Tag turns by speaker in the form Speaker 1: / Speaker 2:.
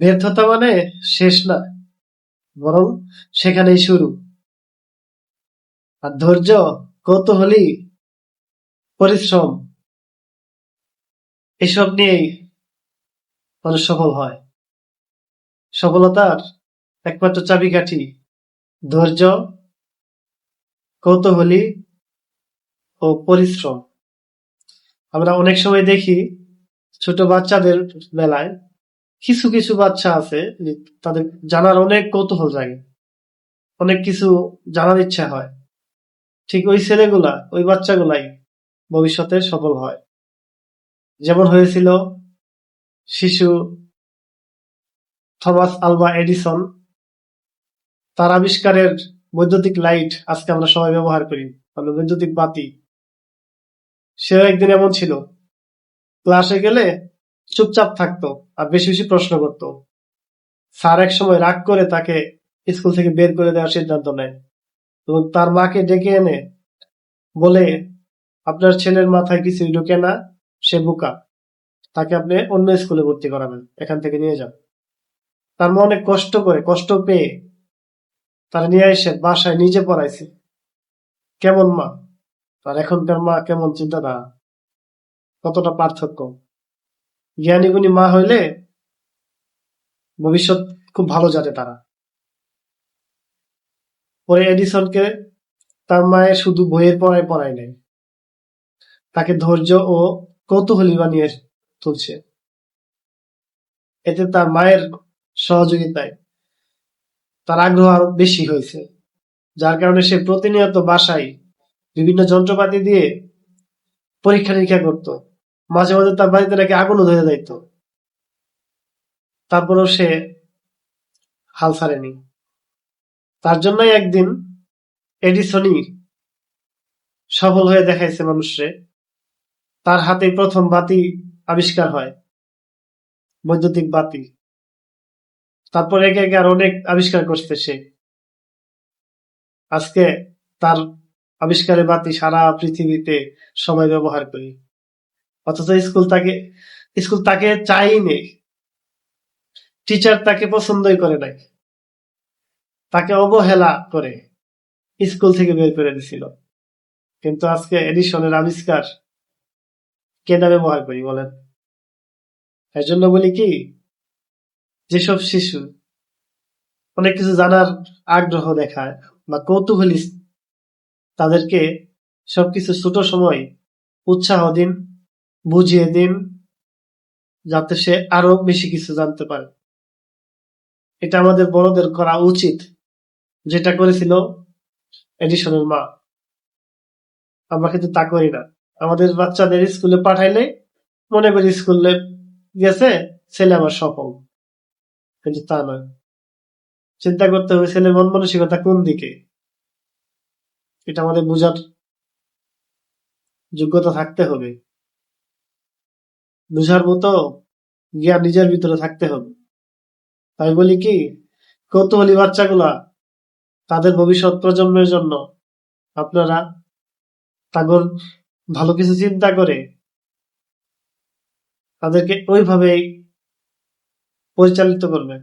Speaker 1: ব্যর্থতা মানে শেষ না, বরং সেখানেই শুরু। আর ধৈর্য, কৌতূহলী, পরিশ্রম, এসব নিয়েই মানুষ সফল হয়। সফলতার একমাত্র চাবিকাঠি ধৈর্য, কৌতূহলী ও পরিশ্রম। আমরা অনেক সময় দেখি ছোট বাচ্চাদের বেলায় কিছু কিছু বাচ্চা আছে তাদের জানার অনেক কৌতূহল জাগে। অনেক কিছু জানার ইচ্ছা হয়। ঠিক ওই ছেলেগুলা, ওই বাচ্চাগুলাই ভবিষ্যতে সফল হয়। যেমন হয়েছিল শিশু থমাস আলভা এডিসন। তার আবিষ্কারের বৈদ্যুতিক লাইট আজকে আমরা সবাই ব্যবহার করি মানে বৈদ্যুতিক বাতি। সেও একদিন এমন ছিল। ক্লাসে গেলে চুপচাপ থাকতো আর বেশি বেশি প্রশ্ন করতো। স্যার এক সময় রাগ করে তাকে স্কুল থেকে বের করে দেওয়ার সিদ্ধান্ত নেয় তার মাকে ডেকে এনে বলে, আপনার ছেলের মাথায় কিছুই ঢোকে না, সে বোকা। তাকে আপনি অন্য স্কুলে ভর্তি করাবেন, এখান থেকে নিয়ে যান। তার মা অনেক কষ্ট করে, কষ্ট পেয়ে তারা নিয়ে এসে বাসায় নিজে পড়াইছে। কেমন মা? আর এখনকার মা কেমন চিন্তাধারা কতটা পার্থক্য? জ্ঞানী গুণী মা হইলে ভবিষ্যৎ খুব ভালো জানে তারা। পরে এডিসনকে তার মায়ের শুধু বইয়ের পড়ায় পড়ায় নাই তাকে ধৈর্য ও কৌতূহলী বানিয়ে তুলছে। এতে তার মায়ের সহযোগিতায় তার আগ্রহ আরও বেশি হয়েছে, যার কারণে সে প্রতিনিয়ত বাসায় বিভিন্ন যন্ত্রপাতি দিয়ে পরীক্ষা নিরীক্ষা করত। মাঝে মাঝে তার বাড়িতে নাকি আগুনও ধরে যাইত। তারপরেও সে হাল ছাড়েনি। তার জন্যই একদিন এডিসনই সফল হয়ে দেখাইছে মানুষে তার হাতে প্রথম বাতি আবিষ্কার হয়, বৈদ্যুতিক বাতি। তারপর একে একে আর অনেক আবিষ্কার করছে সে। আজকে তার আবিষ্কারের বাতি সারা পৃথিবীতে সবাই ব্যবহার করি। অথচ স্কুল তাকে স্কুল তাকে চাই নেই। টিচার তাকে পছন্দই করে নাই। তাকে অবহেলা করে স্কুল থেকে বের করে দিছিল। কিন্তু আজকে এডিশনের আবিষ্কার কেনা ব্যবহার করি বলেন? এর জন্য বলি কি, যেসব শিশু অনেক কিছু জানার আগ্রহ দেখায় বা কৌতূহলী তাদেরকে সবকিছু ছোট সময়, উৎসাহ দিন বুঝিয়ে দিন, যাতে সে আরও বেশি কিছু জানতে পারে। এটা আমাদের বড়দের করা উচিত, যেটা করেছিল এডিশনের মা। আমরা কিন্তু তা করি না। আমাদের বাচ্চাদের স্কুলে পাঠাইলে, মনে করি স্কুলে গেছে, ছেলে আমার সফল। কিন্তু তা নয়। চিন্তা করতে হবে ছেলের মন মানসিকতা কোন দিকে? এটা আমাদের বোঝার যোগ্যতা থাকতে হবে। বুঝার মতো জ্ঞান নিজের ভিতরে থাকতে হবে। তাই বলি কি, কৌতূহলী বাচ্চাগুলা তাদের ভবিষ্যৎ প্রজন্মের জন্য আপনারা তাগর ভালো কিছু চিন্তা করে তাদেরকে ওইভাবেই পরিচালিত করবেন।